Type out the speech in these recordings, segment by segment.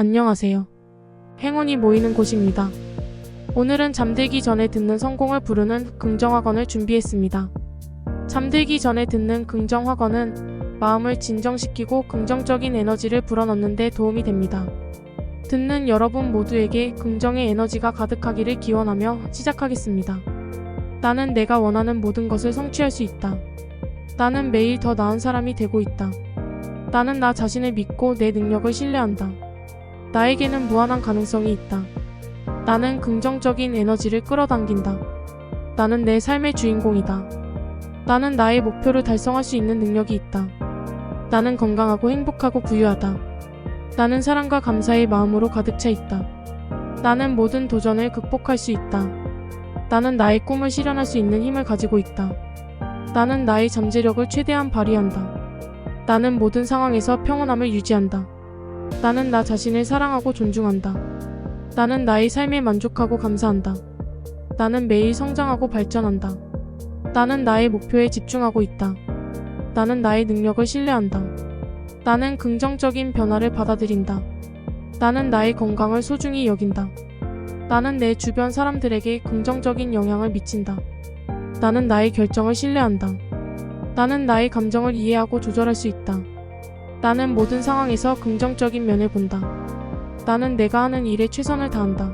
안녕하세요. 행운이 모이는 곳입니다. 오늘은 잠들기 전에 듣는 성공을 부르는 긍정학원을 준비했습니다. 잠들기 전에 듣는 긍정학원은 마음을 진정시키고 긍정적인 에너지를 불어넣는 데 도움이 됩니다. 듣는 여러분 모두에게 긍정의 에너지가 가득하기를 기원하며 시작하겠습니다. 나는 내가 원하는 모든 것을 성취할 수 있다. 나는 매일 더 나은 사람이 되고 있다. 나는 나 자신을 믿고 내 능력을 신뢰한다. 나에게는 무한한 가능성이 있다. 나는 긍정적인 에너지를 끌어당긴다. 나는 내 삶의 주인공이다. 나는 나의 목표를 달성할 수 있는 능력이 있다. 나는 건강하고 행복하고 부유하다. 나는 사랑과 감사의 마음으로 가득 차 있다. 나는 모든 도전을 극복할 수 있다. 나는 나의 꿈을 실현할 수 있는 힘을 가지고 있다. 나는 나의 잠재력을 최대한 발휘한다. 나는 모든 상황에서 평온함을 유지한다. 나는 나 자신을 사랑하고 존중한다. 나는 나의 삶에 만족하고 감사한다. 나는 매일 성장하고 발전한다. 나는 나의 목표에 집중하고 있다. 나는 나의 능력을 신뢰한다. 나는 긍정적인 변화를 받아들인다. 나는 나의 건강을 소중히 여긴다. 나는 내 주변 사람들에게 긍정적인 영향을 미친다. 나는 나의 결정을 신뢰한다. 나는 나의 감정을 이해하고 조절할 수 있다. 나는 모든 상황에서 긍정적인 면을 본다. 나는 내가 하는 일에 최선을 다한다.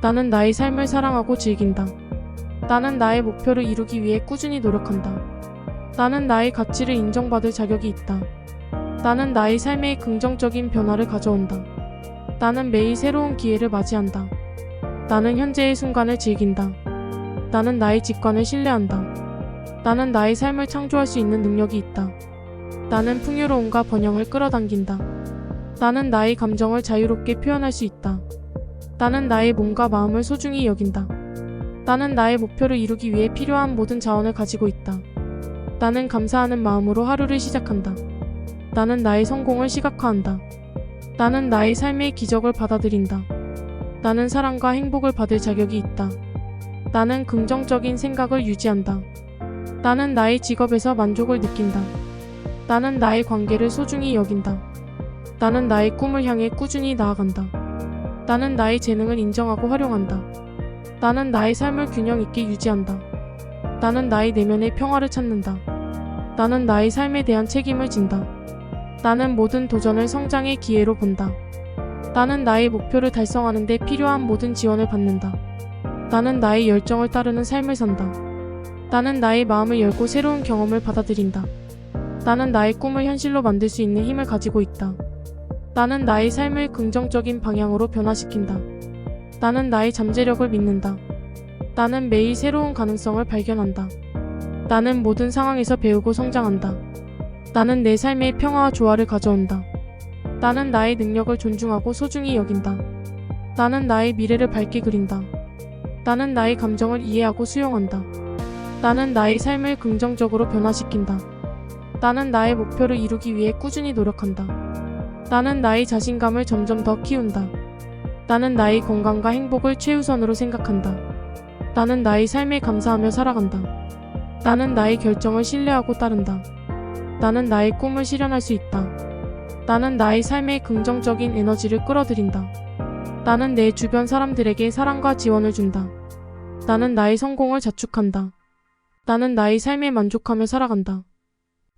나는 나의 삶을 사랑하고 즐긴다. 나는 나의 목표를 이루기 위해 꾸준히 노력한다. 나는 나의 가치를 인정받을 자격이 있다. 나는 나의 삶에 긍정적인 변화를 가져온다. 나는 매일 새로운 기회를 맞이한다. 나는 현재의 순간을 즐긴다. 나는 나의 직관을 신뢰한다. 나는 나의 삶을 창조할 수 있는 능력이 있다. 나는 풍요로움과 번영을 끌어당긴다. 나는 나의 감정을 자유롭게 표현할 수 있다. 나는 나의 몸과 마음을 소중히 여긴다. 나는 나의 목표를 이루기 위해 필요한 모든 자원을 가지고 있다. 나는 감사하는 마음으로 하루를 시작한다. 나는 나의 성공을 시각화한다. 나는 나의 삶의 기적을 받아들인다. 나는 사랑과 행복을 받을 자격이 있다. 나는 긍정적인 생각을 유지한다. 나는 나의 직업에서 만족을 느낀다. 나는 나의 관계를 소중히 여긴다. 나는 나의 꿈을 향해 꾸준히 나아간다. 나는 나의 재능을 인정하고 활용한다. 나는 나의 삶을 균형 있게 유지한다. 나는 나의 내면의 평화를 찾는다. 나는 나의 삶에 대한 책임을 진다. 나는 모든 도전을 성장의 기회로 본다. 나는 나의 목표를 달성하는 데 필요한 모든 지원을 받는다. 나는 나의 열정을 따르는 삶을 산다. 나는 나의 마음을 열고 새로운 경험을 받아들인다. 나는 나의 꿈을 현실로 만들 수 있는 힘을 가지고 있다. 나는 나의 삶을 긍정적인 방향으로 변화시킨다. 나는 나의 잠재력을 믿는다. 나는 매일 새로운 가능성을 발견한다. 나는 모든 상황에서 배우고 성장한다. 나는 내 삶의 평화와 조화를 가져온다. 나는 나의 능력을 존중하고 소중히 여긴다. 나는 나의 미래를 밝게 그린다. 나는 나의 감정을 이해하고 수용한다. 나는 나의 삶을 긍정적으로 변화시킨다. 나는 나의 목표를 이루기 위해 꾸준히 노력한다. 나는 나의 자신감을 점점 더 키운다. 나는 나의 건강과 행복을 최우선으로 생각한다. 나는 나의 삶에 감사하며 살아간다. 나는 나의 결정을 신뢰하고 따른다. 나는 나의 꿈을 실현할 수 있다. 나는 나의 삶에 긍정적인 에너지를 끌어들인다. 나는 내 주변 사람들에게 사랑과 지원을 준다. 나는 나의 성공을 자축한다. 나는 나의 삶에 만족하며 살아간다.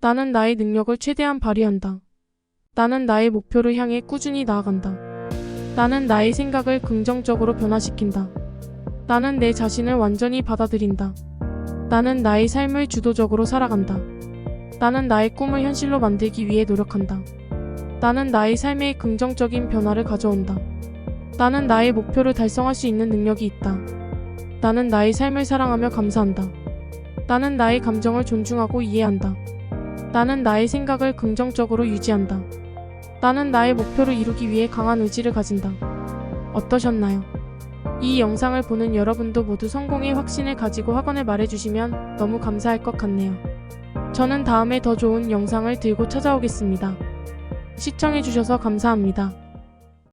나는 나의 능력을 최대한 발휘한다. 나는 나의 목표를 향해 꾸준히 나아간다. 나는 나의 생각을 긍정적으로 변화시킨다. 나는 내 자신을 완전히 받아들인다. 나는 나의 삶을 주도적으로 살아간다. 나는 나의 꿈을 현실로 만들기 위해 노력한다. 나는 나의 삶에 긍정적인 변화를 가져온다. 나는 나의 목표를 달성할 수 있는 능력이 있다. 나는 나의 삶을 사랑하며 감사한다. 나는 나의 감정을 존중하고 이해한다. 나는 나의 생각을 긍정적으로 유지한다. 나는 나의 목표를 이루기 위해 강한 의지를 가진다. 어떠셨나요? 이 영상을 보는 여러분도 모두 성공의 확신을 가지고 학원에 말해주시면 너무 감사할 것 같네요. 저는 다음에 더 좋은 영상을 들고 찾아오겠습니다. 시청해주셔서 감사합니다.